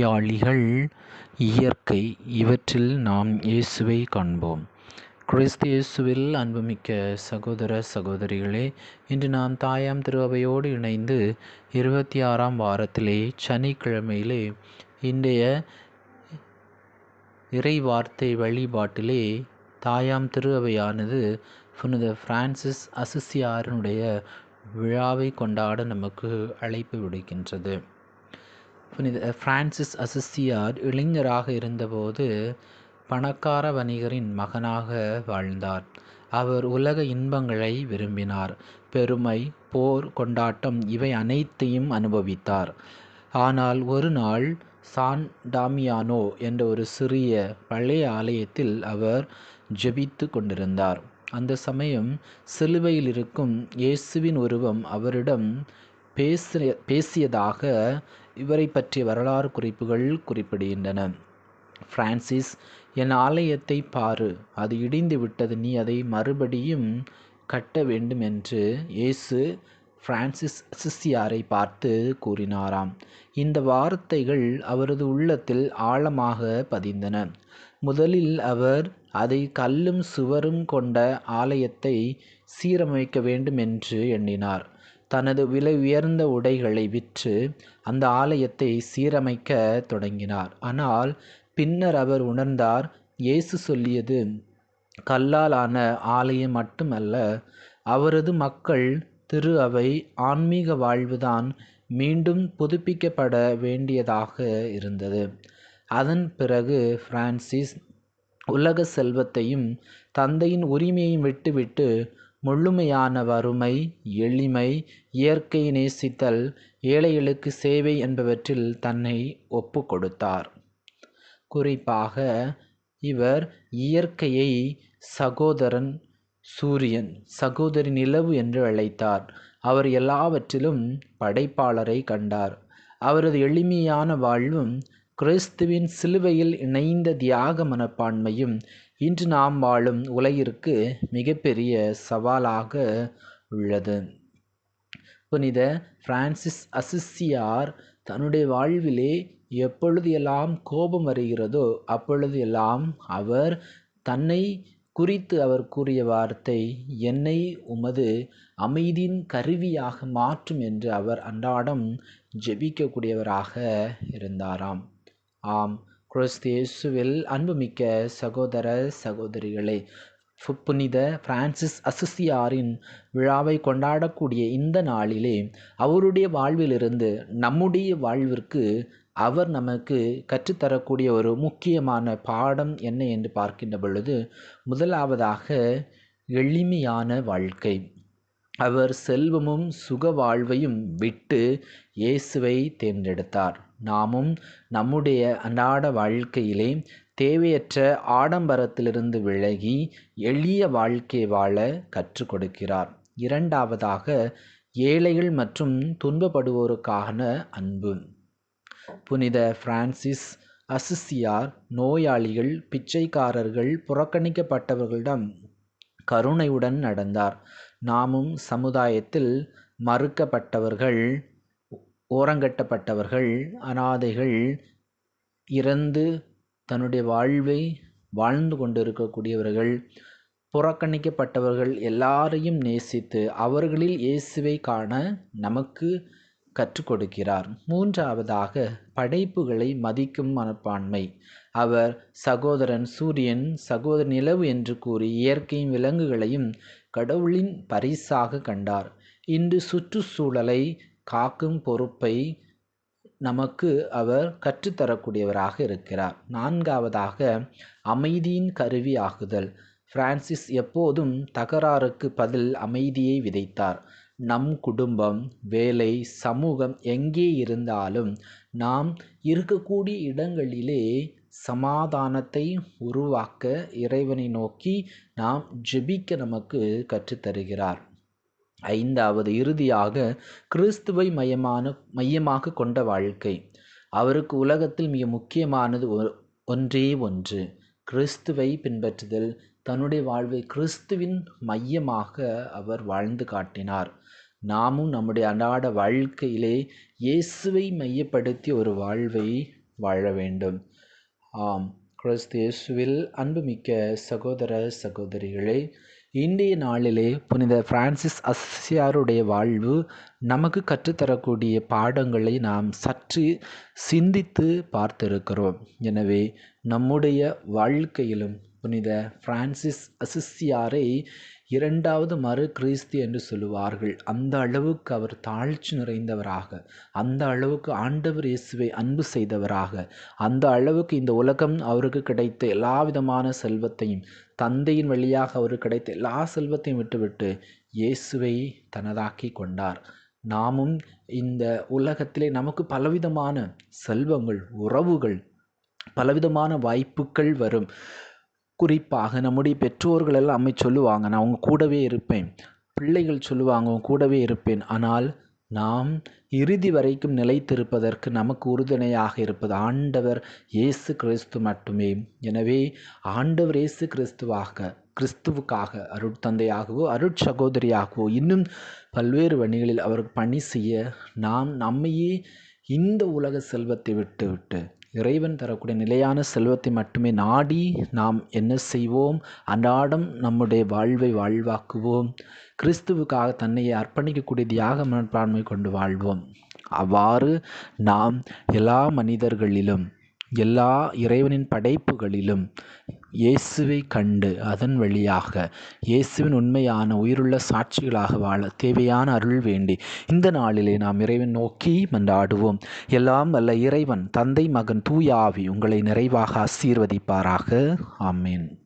நோயாளிகள் இயற்கை இவற்றில் நாம் இயேசுவை காண்போம். கிறிஸ்து இயேசுவில் அன்புமிக்க சகோதர சகோதரிகளே இன்று நாம் தாயாம் திருவையோடு இணைந்து இருபத்தி ஆறாம் வாரத்திலே சனிக்கிழமையிலே இன்றைய இறை வார்த்தை வழிபாட்டிலே தாயாம் திருவையானது புனித பிரான்சிஸ் அசிசியாரனுடைய விழாவை கொண்டாட நமக்கு அழைப்பு விடுக்கின்றது. புனித பிரான்சிஸ் அசிசியார் இளைஞராக இருந்தபோது பணக்கார வணிகரின் மகனாக வாழ்ந்தார். அவர் உலக இன்பங்களை விரும்பினார். பெருமை போர் கொண்டாட்டம் இவை அனைத்தையும் அனுபவித்தார். ஆனால் ஒரு நாள் சான் டாமியானோ என்ற ஒரு சிறிய பழைய ஆலயத்தில் அவர் ஜெபித்து கொண்டிருந்தார். அந்த சமயம் சிலுவையில் இருக்கும் இயேசுவின் உருவம் அவரிடம் பேசிய பேசியதாக இவரை பற்றிய வரலாறு குறிப்புகள் குறிப்பிடுகின்றன. பிரான்சிஸ் என் ஆலயத்தை பாரு. அது இடிந்து விட்டது. நீ அதை மறுபடியும் கட்ட வேண்டும் என்று இயேசு பிரான்சிஸ் சிஸ்தியாரை பார்த்து கூறினாராம். இந்த வார்த்தைகள் அவரது உள்ளத்தில் ஆழமாக பதிந்தன. முதலில் அவர் அதை கல்லும் சுவரும் கொண்ட ஆலயத்தை சீரமைக்க வேண்டும் என்று எண்ணினார். தனது விலை உயர்ந்த உடைகளை விற்று அந்த ஆலயத்தை சீரமைக்க தொடங்கினார். ஆனால் பின்னர் அவர் உணர்ந்தார் இயேசு சொல்லியது கல்லால் ஆன ஆலயம் மட்டுமல்ல அவரது மக்கள் திரு அவை ஆன்மீக வாழ்வுதான் மீண்டும் புதுப்பிக்கப்பட வேண்டியதாக இருந்தது. அதன் பிறகு பிரான்சிஸ் உலக செல்வத்தையும் தந்தையின் உரிமையையும் விட்டுவிட்டு முழுமையான வறுமை எளிமை இயற்கை நேசித்தல் ஏழைகளுக்கு சேவை என்பவற்றில் தன்னை ஒப்பு கொடுத்தார் குறிப்பாக இவர் இயற்கையை சகோதரன் சூரியன் சகோதரி நிலவு என்று அழைத்தார். அவர் எல்லாவற்றிலும் படைப்பாளரை கண்டார். அவரது எளிமையான வாழ்வும் கிறிஸ்துவின் சிலுவையில் இணைந்த தியாக மனப்பான்மையும் இன்று நாம் வாழும் உலகிற்கு மிகப்பெரிய சவாலாக உள்ளது. புனித பிரான்சிஸ் அசிசியார் தன்னுடைய வாழ்விலே எப்பொழுது எல்லாம் கோபம் வருகிறதோ அப்பொழுது எல்லாம் அவர் தன்னை குறித்து அவர் கூறிய வார்த்தை என்னை உமது அமைதியின் கருவியாக மாற்றும் என்று அவர் அன்றாடம் ஜெபிக்கக்கூடியவராக இருந்தாராம். ஆம் கிறிஸ்தியேசுவில் அன்புமிக்க சகோதர சகோதரிகளே புனித பிரான்சிஸ் அசிசியாரின் விழாவை கொண்டாடக்கூடிய இந்த நாளிலே அவருடைய வாழ்விலிருந்து நம்முடைய வாழ்விற்கு அவர் நமக்கு கற்றுத்தரக்கூடிய ஒரு முக்கியமான பாடம் என்ன என்று பார்க்கின்ற பொழுது முதலாவதாக எளிமையான வாழ்க்கை. அவர் செல்வமும் சுக வாழ்வையும் விட்டு இயேசுவை தேர்ந்தெடுத்தார். நாமும் நம்முடைய அன்றாட வாழ்க்கையிலே தேவையற்ற ஆடம்பரத்திலிருந்து விலகி எளிய வாழ்க்கை வாழ கற்றுக் கொடுக்கிறார் இரண்டாவதாக ஏழைகள் மற்றும் துன்பப்படுவோருக்கான அன்பு. புனித பிரான்சிஸ் அசிசியார் நோயாளிகள் பிச்சைக்காரர்கள் புறக்கணிக்கப்பட்டவர்களிடம் கருணையுடன் நடந்தார். நாமும் சமுதாயத்தில் மறுக்கப்பட்டவர்கள் ஓரங்கட்டப்பட்டவர்கள் அனாதைகள் இறந்து தன்னுடைய வாழ்வை வாழ்ந்து கொண்டிருக்கக்கூடியவர்கள் புறக்கணிக்கப்பட்டவர்கள் எல்லாரையும் நேசித்து அவர்களில் இயேசுவை காண நமக்கு கற்றுக் கொடுக்கிறார். மூன்றாவதாக படைப்புகளை மதிக்கும் மனப்பான்மை. அவர் சகோதரன் சூரியன் சகோதர நிலவு என்று கூறி இயற்கையும் விலங்குகளையும் கடவுளின் பரிசாக கண்டார். இன்று சுற்றுச்சூழலை காக்கும் பொறுப்பை நமக்கு அவர் கற்றுத்தரக்கூடியவராக இருக்கிறார். நான்காவதாக அமைதியின் கருவி ஆகுதல். பிரான்சிஸ் எப்போதும் தகராறுக்கு பதில் அமைதியை விதைத்தார். நம் குடும்பம் வேலை சமூகம் எங்கே இருந்தாலும் நாம் இருக்கக்கூடிய இடங்களிலே சமாதானத்தை உருவாக்க இறைவனை நோக்கி நாம் ஜெபிக்க நமக்கு கற்றுத்தருகிறார். ஐந்தாவது இறுதியாக கிறிஸ்துவை மையமான மையமாக கொண்ட வாழ்க்கை. அவருக்கு உலகத்தில் மிக முக்கியமானது ஒன்றே ஒன்று. கிறிஸ்துவை பின்பற்றுதல். தன்னுடைய வாழ்வை கிறிஸ்துவின் மையமாக அவர் வாழ்ந்து காட்டினார். நாமும் நம்முடைய அன்றாட வாழ்க்கையிலே இயேசுவை மையப்படுத்தி ஒரு வாழ்வை வாழ வேண்டும். ஆம். கிறிஸ்து இயேசுவில் அன்புமிக்க சகோதர சகோதரிகளே இன்றைய நாளிலே புனித பிரான்சிஸ் அசியாருடைய வாழ்வு நமக்கு கற்றுத்தரக்கூடிய பாடங்களை நாம் சற்று சிந்தித்து பார்த்திருக்கிறோம். எனவே நம்முடைய வாழ்க்கையிலும் புனித பிரான்சிஸ் அசிஸ்தியாரை இரண்டாவது மறு கிறிஸ்து என்று சொல்லுவார்கள். அந்த அளவுக்கு அவர் தாழ்ச்சி நிறைந்தவராக அந்த அளவுக்கு ஆண்டவர் இயேசுவை அன்பு செய்தவராக அந்த அளவுக்கு இந்த உலகம் அவருக்கு கிடைத்த எல்லா விதமான செல்வத்தையும் தந்தையின் வழியாக அவருக்கு கிடைத்த எல்லா செல்வத்தையும் விட்டுவிட்டு இயேசுவை தனதாக்கி கொண்டார். நாமும் இந்த உலகத்திலே நமக்கு பலவிதமான செல்வங்கள் உறவுகள் பலவிதமான வாய்ப்புகள் வரும். குறிப்பாக நம்முடைய பெற்றோர்கள் எல்லாம் அம்மை சொல்லுவாங்க நான் அவங்க கூடவே இருப்பேன். பிள்ளைகள் சொல்லுவாங்க அவங்க கூடவே இருப்பேன். ஆனால் நாம் இறுதி வரைக்கும் நிலைத்திருப்பதற்கு நமக்கு உறுதுணையாக இருப்பது ஆண்டவர் இயேசு கிறிஸ்து மட்டுமே. எனவே ஆண்டவர் இயேசு கிறிஸ்துவாக கிறிஸ்துவுக்காக அருட்தந்தையாகவோ அருட்சகோதரியாகவோ இன்னும் பல்வேறு வழிகளில் அவருக்கு பணி செய்ய நாம் நம்மையே இந்த உலக செல்வத்தை விட்டுவிட்டு இறைவன் தரக்கூடிய நிலையான செல்வத்தை மட்டுமே நாடி நாம் என்ன செய்வோம்? அன்றாடம் நம்முடைய வாழ்வை வாழ்வாக்குவோம். கிறிஸ்துவுக்காக தன்னை அர்ப்பணிக்கக்கூடிய தியாக மனப்பான்மை கொண்டு வாழ்வோம். அவ்வாறு நாம் எல்லா மனிதர்களிலும் எல்லா இறைவனின் படைப்புகளிலும் இயேசுவை கண்டு அதன் வழியாக இயேசுவின் உண்மையான உயிருள்ள சாட்சிகளாக வாழ தேவையான அருள் வேண்டி இந்த நாளிலே நாம் இறைவன் நோக்கி மன்றாடுவோம். எல்லாம் வல்ல இறைவன் தந்தை மகன் தூயாவி உங்களை நிறைவாக ஆசீர்வதிப்பாராக. ஆமேன்.